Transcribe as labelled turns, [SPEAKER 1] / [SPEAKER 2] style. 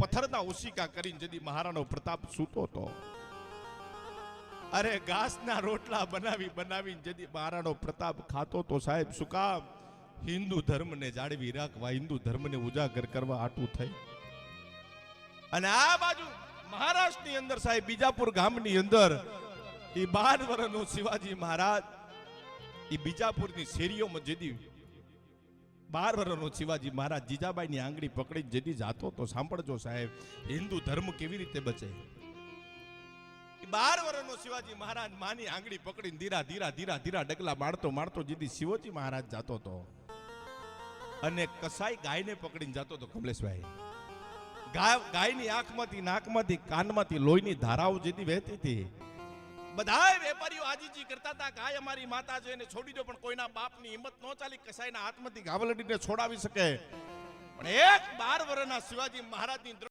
[SPEAKER 1] પથ્થરના ઓશિકા કરીને જદી મહારાણો પ્રતાપ સૂતો હતો. અરે ઘાસના રોટલા બનાવી બનાવીને જદી મહારાણો પ્રતાપ ખાતો તો સાહેબ શું કામ? હિન્દુ ધર્મને જાળવી રાખવા, હિન્દુ ધર્મને ઉજાગર કરવા આટું થઈ અને આ બાજુ મહારાષ્ટ્રની અંદર સાહેબ, બીજાપુર ગામની અંદર એ બાર વર્ષનો શિવાજી મહારાજ એ બીજાપુરની શેરીઓમાં જેદી બાર વર્ષનો શિવાજી મહારાજ જીજાબાઈની આંગળી પકડી જેદી જાતો તો સાંભળજો સાહેબ, હિન્દુ ધર્મ કેવી રીતે બચે? બાર વર્ષનો શિવાજી મહારાજ માની આંગળી પકડીને ધીરા ધીરા ધીરા ધીરા ડગલા મારતો મારતો જેદી શિવજી મહારાજ જાતો તો અને કસાઈ ગાયને પકડીને જાતો તો કમલેશભાઈ. ગાય ગાયની આંખમાંથી નાકમાંથી કાનમાંથી લોહીની ધારાઓ જેથી વહેતી હતી. બધાય વેપારીઓ આજીજી કરતા હતા ગાય અમારી માતા છે એને છોડી દો, પણ કોઈના બાપની હિંમત ન ચાલી, કસાઈના હાથમાંથી ગાવલડીને છોડાવી શકે. પણ એક બાર વર્ષના શિવાજી મહારાજની